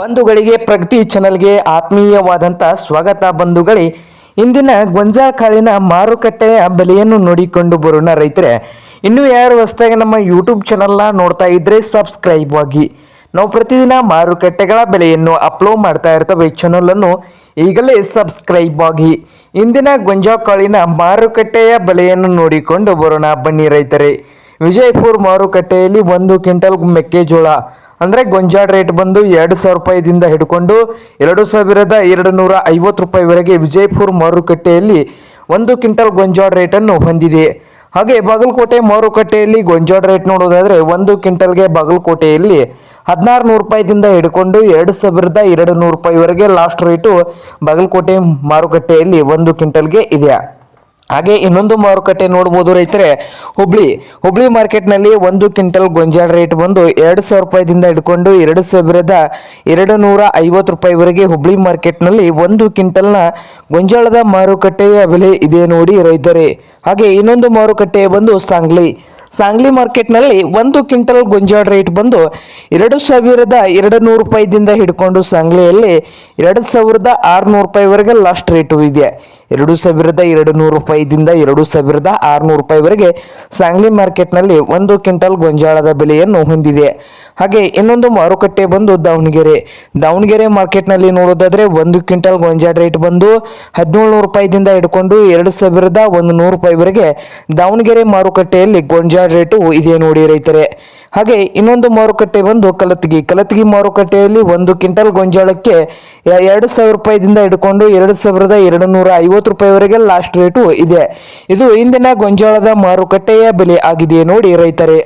ಬಂಧುಗಳಿಗೆ ಪ್ರಗತಿ ಚಾನಲ್ಗೆ ಆತ್ಮೀಯವಾದಂಥ ಸ್ವಾಗತ ಬಂಧುಗಳೇ. ಇಂದಿನ ಗೊಂಜಾಳ ಕಾಳಿನ ಮಾರುಕಟ್ಟೆಯ ಬೆಲೆಯನ್ನು ನೋಡಿಕೊಂಡು ಬರೋಣ ರೈತರೆ. ಇನ್ನು ಯಾರು ಹೊಸದಾಗಿ ನಮ್ಮ ಯೂಟ್ಯೂಬ್ ಚಾನಲ್ನ ನೋಡ್ತಾ ಇದ್ರೆ ಸಬ್ಸ್ಕ್ರೈಬ್ ಆಗಿ. ನಾವು ಪ್ರತಿದಿನ ಮಾರುಕಟ್ಟೆಗಳ ಬೆಲೆಯನ್ನು ಅಪ್ಲೋಡ್ ಮಾಡ್ತಾ ಇರ್ತವೆ ಚಾನಲನ್ನು ಈಗಲೇ ಸಬ್ಸ್ಕ್ರೈಬ್ ಆಗಿ. ಇಂದಿನ ಗೊಂಜಾಳ ಕಾಳಿನ ಮಾರುಕಟ್ಟೆಯ ಬೆಲೆಯನ್ನು ನೋಡಿಕೊಂಡು ಬರೋಣ ಬನ್ನಿ ರೈತರೇ. ವಿಜಯಪುರ ಮಾರುಕಟ್ಟೆಯಲ್ಲಿ ಒಂದು ಕ್ವಿಂಟಲ್ ಮೆಕ್ಕೆಜೋಳ, ಅಂದರೆ ಗೊಂಜಾಳ ರೇಟ್ ಬಂದು ಎರಡು ಸಾವಿರ ರೂಪಾಯಿದಿಂದ ಹಿಡ್ಕೊಂಡು ಎರಡು ಸಾವಿರದ ಎರಡು ನೂರ ಐವತ್ತು ರೂಪಾಯಿವರೆಗೆ ವಿಜಯಪುರ ಮಾರುಕಟ್ಟೆಯಲ್ಲಿ ಒಂದು ಕ್ವಿಂಟಲ್ ಗೊಂಜಾಳ ರೇಟನ್ನು ಹೊಂದಿದೆ. ಹಾಗೆ ಬಾಗಲಕೋಟೆ ಮಾರುಕಟ್ಟೆಯಲ್ಲಿ ಗೊಂಜಾಳ ರೇಟ್ ನೋಡೋದಾದರೆ ಒಂದು ಕ್ವಿಂಟಲ್ಗೆ ಬಾಗಲಕೋಟೆಯಲ್ಲಿ ಹದಿನಾರು ನೂರು ರೂಪಾಯಿದಿಂದ ಹಿಡ್ಕೊಂಡು ಎರಡು ಸಾವಿರದ ಎರಡು ನೂರು ರೂಪಾಯಿವರೆಗೆ ಲಾಸ್ಟ್ ರೇಟು ಬಾಗಲಕೋಟೆ ಮಾರುಕಟ್ಟೆಯಲ್ಲಿ ಒಂದು ಕ್ವಿಂಟಲ್ಗೆ ಇದೆ. ಹಾಗೆ ಇನ್ನೊಂದು ಮಾರುಕಟ್ಟೆ ನೋಡ್ಬೋದು ರೈತರೆ, ಹುಬ್ಳಿ. ಹುಬ್ಳಿ ಮಾರ್ಕೆಟ್ನಲ್ಲಿ ಒಂದು ಕ್ವಿಂಟಲ್ ಗೊಂಜಾಳ ರೇಟ್ ಬಂದು ಎರಡು ಸಾವಿರ ರೂಪಾಯಿದಿಂದ ಹಿಡ್ಕೊಂಡು ಎರಡು ಸಾವಿರದ ಎರಡು ನೂರ ಐವತ್ತು ರೂಪಾಯಿವರೆಗೆ ಹುಬ್ಳಿ ಮಾರ್ಕೆಟ್ನಲ್ಲಿ ಒಂದು ಕ್ವಿಂಟಲ್ನ ಗೊಂಜಾಳದ ಮಾರುಕಟ್ಟೆಯ ಬೆಲೆ ಇದೆ ನೋಡಿ ರೈತರೇ. ಹಾಗೆ ಇನ್ನೊಂದು ಮಾರುಕಟ್ಟೆ ಬಂದು ಸಾಂಗ್ಲಿ. ಸಾಂಗ್ಲಿ ಮಾರ್ಕೆಟ್ನಲ್ಲಿ ಒಂದು ಕ್ವಿಂಟಲ್ ಗೊಂಜಾಳ ರೇಟ್ ಬಂದು ಎರಡು ಸಾವಿರದ ಎರಡು ನೂರು ರೂಪಾಯಿದಿಂದ ಹಿಡ್ಕೊಂಡು ಸಾಂಗ್ಲಿಯಲ್ಲಿ ಎರಡು ಸಾವಿರದ ಆರುನೂರು ರೂಪಾಯಿವರೆಗೆ ಲಾಸ್ಟ್ ರೇಟು ಇದೆ. ಎರಡು ಸಾವಿರದ ಎರಡು ನೂರು ರೂಪಾಯಿದಿಂದ ಎರಡು ಸಾವಿರದ ಆರುನೂರು ರೂಪಾಯಿವರೆಗೆ ಸಾಂಗ್ಲಿ ಮಾರ್ಕೆಟ್ನಲ್ಲಿ ಒಂದು ಕ್ವಿಂಟಲ್ ಗೊಂಜಾಳದ ಬೆಲೆಯನ್ನು ಹೊಂದಿದೆ. ಹಾಗೆ ಇನ್ನೊಂದು ಮಾರುಕಟ್ಟೆ ಬಂದು ದಾವಣಗೆರೆ. ದಾವಣಗೆರೆ ಮಾರ್ಕೆಟ್ನಲ್ಲಿ ನೋಡೋದಾದರೆ ಒಂದು ಕ್ವಿಂಟಲ್ ಗೊಂಜಾಳ ರೇಟ್ ಬಂದು ಹದಿನೇಳು ನೂರು ರೂಪಾಯಿದಿಂದ ಹಿಡ್ಕೊಂಡು ಎರಡು ಸಾವಿರದ ಒಂದು ನೂರು ರೂಪಾಯಿವರೆಗೆ ದಾವಣಗೆರೆ ಮಾರುಕಟ್ಟೆಯಲ್ಲಿ ಗೊಂಜಾಳ ರೇಟು ಇದೆ ನೋಡಿ ರೈತರೆ. ಹಾಗೆ ಇನ್ನೊಂದು ಮಾರುಕಟ್ಟೆ ಬಂದು ಕಲತ್ಗಿ. ಕಲತ್ಗಿ ಮಾರುಕಟ್ಟೆಯಲ್ಲಿ ಒಂದು ಕ್ವಿಂಟಲ್ ಗೊಂಜಾಳಕ್ಕೆ ಎರಡು ಸಾವಿರ ರೂಪಾಯಿದಿಂದ ಹಿಡ್ಕೊಂಡು ಎರಡು ಸಾವಿರದ ಎರಡು ನೂರ ಐವತ್ತು ರೂಪಾಯಿವರೆಗೆ ಲಾಸ್ಟ್ ರೇಟು ಇದೆ. ಇದು ಇಂದಿನ ಗೊಂಜಾಳದ ಮಾರುಕಟ್ಟೆಯ ಬೆಲೆ ಆಗಿದೆ ನೋಡಿ ರೈತರೇ.